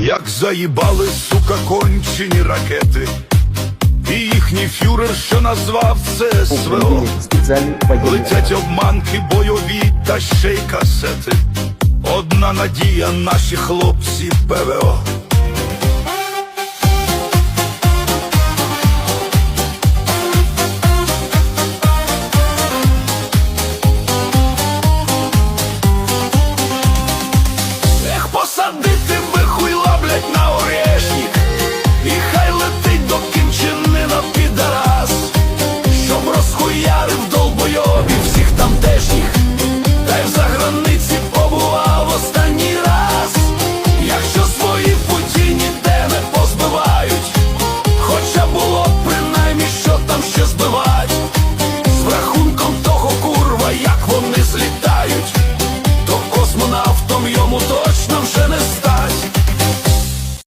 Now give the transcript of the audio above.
Як заїбали, сука, кончені ракети, і їхній фюрер, що назвав це СВО, угу. летять обманки, бойові та ще й касети. Одна надія, наші хлопці ПВО. Ех, посадити би літають, то космонавтом йому точно вже не стать.